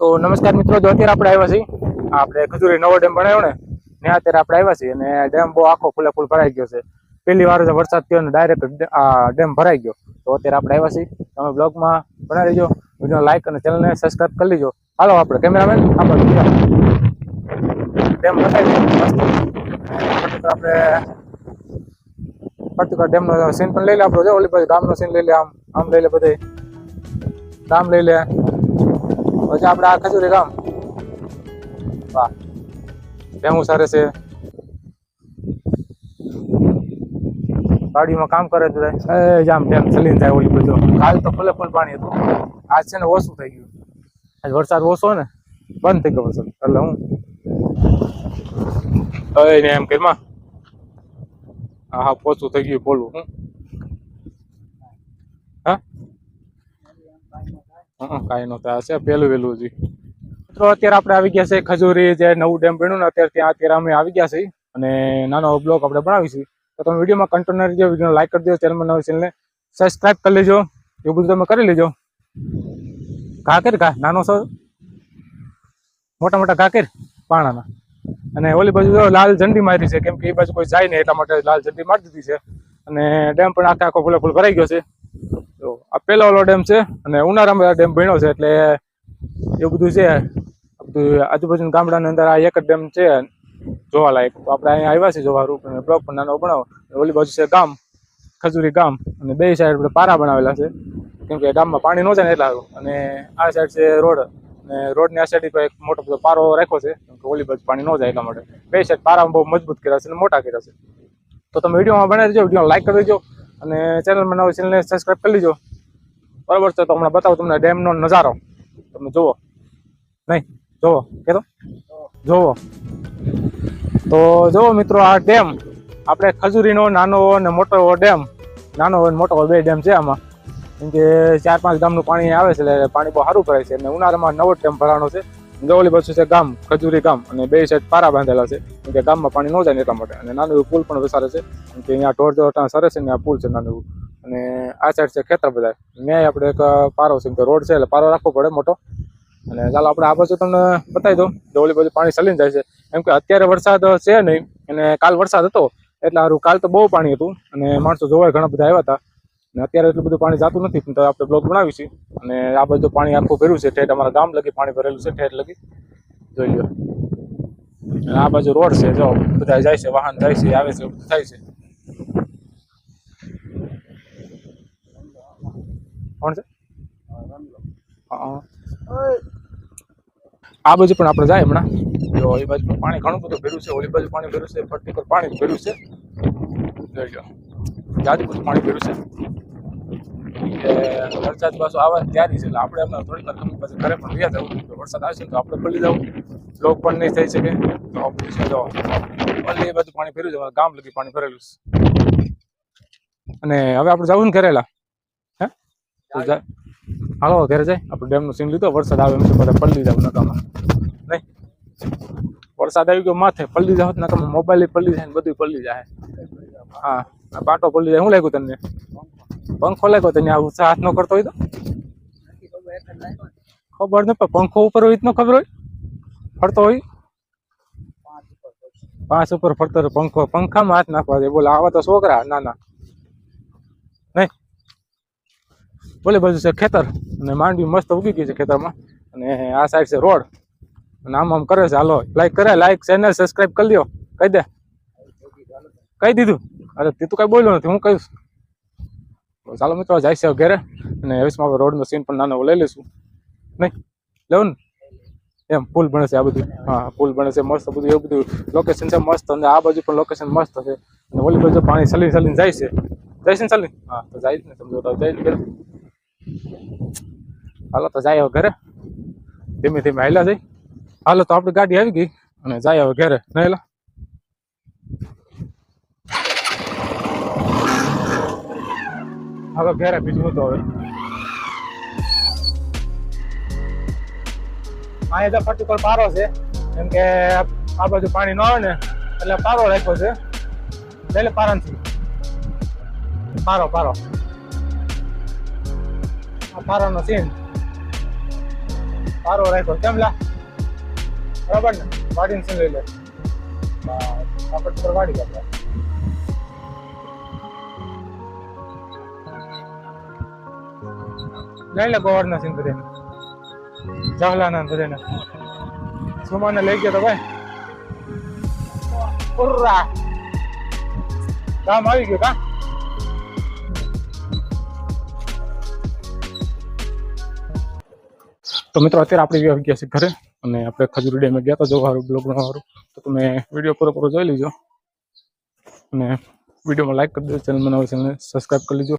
તો નમસ્કાર મિત્રો, જો અત્યારે આપણે આવ્યા છીએ, આપણે ખજૂરી નવો ડેમ બનાવ્યો ને ત્યાં અત્યારે આપણે આવ્યા છીએ અને ડેમ બહુ આખો ફૂલે ફૂલ ભરાઈ ગયો છે. પહેલી વાર વરસાદ થયો ને ડાયરેક્ટ આ ડેમ ભરાઈ ગયો. તો અત્યારે આપણે આવ્યા છીએ. તમે બ્લોગમાં બનાવી લેજો વીડિયો લાઇક અને ચેનલને સબસ્ક્રાઈબ કરી લેજો. હાલો, આપણે કેમેરામેન આપણે ડેમ ભરાઈ આપણે પર્ટિક્યુલર ડેમનો સીન પણ લઈ લે આપણો. જો ઓલી પછી ગામનો સીન લઈ લે, આમ આમ લઈ લે બધે. ગામ લઈ લે. પછી આપણે આ ખજૂરી ગામ વાહ. ભેમું સારે છે. ગાડીમાં કામ કરે તો જામ ટેમ ચલીને જાય ઓલી બધું. કાલ તો ફૂલે ફૂલ પાણી હતું. આજ છે ને ઓછું થઈ ગયું. આજ વરસાદ ઓછો ને? બંધ થઈ ગયો વરસાદ. એટલે હું? ને એમ કેમાં હા હા પોચું થઈ ગયું બોલું. હા હં કાંઈ નહોતા. છે પહેલું વહેલું હજી. મિત્રો અત્યારે આપણે આવી ગયા છે ખજૂરી, જે નવું ડેમ બન્યું ને અત્યારે ત્યાં અત્યારે અમે આવી ગયા છીએ અને નાનો બ્લોગ આપણે બનાવીશું તો તમે વિડીયોમાં કન્ટિન્યુ જે વીડિયો લાઈક કરી દેજો ચેનલમાં નવી ચેનલને સબસ્ક્રાઈબ કરી લેજો. એવું બધું તમે કરી લેજો. ઘા કર ઘા, નાનો સર મોટા મોટા ઘાકર પાણાના. અને ઓલી બાજુ લાલ ઝંડી મારી છે, કેમ કે એ બાજુ કોઈ જાય નહીં એટલા માટે લાલ ઝંડી મારી દીધી છે. અને ડેમ પણ આખા આખો ફૂલે ફૂલ ભરાઈ ગયો છે. તો આ પહેલા વાળો ડેમ છે અને ઉનાળામાં ડેમ ભણ્યો છે એટલે એવું બધું છે. બધું આજુબાજુના ગામડાની અંદર આ એક જ ડેમ છે જોવાલાયક. તો આપણે અહીંયા આવ્યા છીએ જોવા, રૂપ અને બ્લોક પણ નાનો બનાવો. ઓલી બાજુ છે ગામ, ખજૂરી ગામ. અને બે સાઈડ આપણે પારા બનાવેલા છે. કેમ કે ગામમાં પાણી ન જાય ને એટલા અને આ સાઈડ છે રોડ. અને રોડની આ સાઈડ એક મોટો બધો પારો રાખ્યો છે. કેમ કે ઓલી બાજુ પાણી ન જાય એટલા માટે. બે સાઈડ પારા બહુ મજબૂત કર્યા છે અને મોટા કર્યા છે. તો તમે વિડીયોમાં બનાવી દેજો. વીડિયો લાઈક કરી દેજો. અને ચેનલમાં નવી ચેનલને સબસ્ક્રાઈબ કરી લીજો. બરાબર છે, તો હમણાં બતાવું તમને ડેમનો નજારો. તમે જુઓ. નહીં, જુઓ. કે જુઓ. તો જુઓ મિત્રો, આ ડેમ. આપણે ખજૂરીનો નાનો અને મોટો ડેમ. નાનો અને મોટો બે ડેમ છે આમાં. કેમ કે ચાર પાંચ ગામનું પાણી આવે છે, એટલે પાણી બહુ સારું ભરાય છે. અને ઉનાળામાં નવો ડેમ ભરાણો છે. જો પાછું છે ગામ, ખજૂરી ગામ અને બે સાઈડ પારા બાંધેલા છે. કે ગામમાં પાણી ન જાય એટલા માટે. અને નાનું એવું પુલ પણ વિસારે છે. કે અહીંયા ઢોર ઢોર ત્યાં સરે છે ને આ પુલ છે નાનું અને આ સાઈડ છે ખેતર બધા ન્યાય આપણે એક પારો છે કે રોડ છે એટલે પારો રાખવો પડે મોટો. અને ચાલો આપણે આ બાજુ તમને બતાવી દઉં. ગવલી બાજુ પાણી સલીને જાય છે. એમ કે અત્યારે વરસાદ છે નહીં. અને કાલ વરસાદ હતો. એટલે સારું કાલ તો બહુ પાણી હતું. અને માણસો જોવા ઘણા બધા આવ્યા હતા. અને અત્યારે એટલું બધું પાણી જતું નથી, પણ આપણે બ્લોક બનાવીશું. અને આ બાજુ પાણી આખું ભર્યું છે, ઠેઠ અમારા ગામ લગી પાણી ભરેલું છે, ઠેઠ લગી. જોઈ લો આ બાજુ રોડ છે, જો, બધા જાય છે, વાહન જાય છે, આવે છે બધું થાય છે. કોણ છે? આ બાજુ પણ આપણે જાય હમણાં. જો, એ બાજુ પાણી ઘણું બધું ભર્યું છે, ઓલી બાજુ પાણી ભર્યું છે ફરતી પાણી ભર્યું છે. જોઈ લો જાજુ બધું પાણી ભર્યું છે. કે વરસાદ પાછો આવવાની તૈયારી છે. એટલે આપણે હમણાં થોડીક વાર ગમે પછી ઘરે પણ રહ્યા જવું વરસાદ આવશે તો આપણે પડી જવું લોક પણ નહીં થઈ શકે. તો આ બધું પાણી ફેર્યું છે. ગામ લગી પાણી ભરેલું છે. અને હવે આપણે જવું ને ઘરેલા. હે? હાલો, ઘરે જાય. આપણે ડેમનું સીન લીધો. વરસાદ આવે એમ છે, બધા પલ્લી જાવ નકામાં. નહીં? વરસાદ આવી ગયો માથે પલ્લી જાવ નકામાં. મોબાઈલ પલ્લી જાય ને બધું પલ્લી જાય. હા. પાટો પલ્લી જાય શું લાગ્યું તમને પંખો લાગ્યો તને? આવું હાથ નો કરતો હોય તો? ખબર ન પણ પંખો ઉપર હોય તો ખબર હોય? ફરતો હોય? પાંચ ઉપર ફરતો પંખો, પંખામાં હાથ નાખવા દે. બોલે, આવા તો છોકરા નાના નહીં? બોલે બાજુ છે ખેતર. અને માંડવી મસ્ત ઉગી ગઈ છે ખેતરમાં. અને આ સાઈડ છે રોડ. અને આમ આમ કરે છે. હાલો લાઈક કરે લાઈક ચેનલ સબસ્ક્રાઈબ કરી લ્યો કહી દે. કહી દીધું. અરે, તું તો કઈ બોલ્યો નથી, હું કહીશ. ચાલો મિત્રો જાય છે હવે ઘરે, અને હવેશમાં આપણે રોડનો સીન પણ નાનો લઈ લઈશું. નહીં, લેવું ને. એમ, પુલ બને છે આ બધું. હા, પુલ બને છે, મસ્ત બધું, એવું બધું. લોકેશન છે મસ્ત, અને આ બાજુ પણ લોકેશન મસ્ત છે. અને ઓલી બાજુ પાણી સલીન સલીન જાય છે. જાય છે ને સલીન? હા, તો જાય જ ને સમજો તો જાય ઘરે. હાલો, તો જાય હવે ઘરે. ધીમે ધીમે હાલ્યા જઈ હાલો, તો આપણી ગાડી આવી ગઈ, અને જાય હવે ઘરે. નહીં હવે ઘરે બીજું તો હવે. અહીંયા તો પર્ટિક્યુલર પારો છે. કેમ કે આ બાજુ પાણી ન આવે ને, એટલે પારો રાખ્યો છે. એટલે પારાથી. પારો પારો. આ પારાનો સીન. પારો રાખ્યો. કેમ લા? બરાબર ને? વાડીને સીન લઈ લે. આ આપણે વાડી આપણે લઈ લે ગોવર્નર સીન બધાને જહલાના ને સુમાને લઈ ગયો તો ભાઈ. ઉર્રા. કામ આવી ગયું કા? તો મિત્રો અત્યારે આપણે આવી ગયા છે ઘરે અને આપણે ખજૂરી ડેમે ગયા હતા જોવા બ્લોગ બનાવવાનું. તો તમે વીડિયો પૂરો પૂરો જોઈ લીજો અને વિડીયોમાં લાઈક કરી દેજો ચેનલ બનાવો ચેનલને સબસ્ક્રાઈબ કરી લીજો.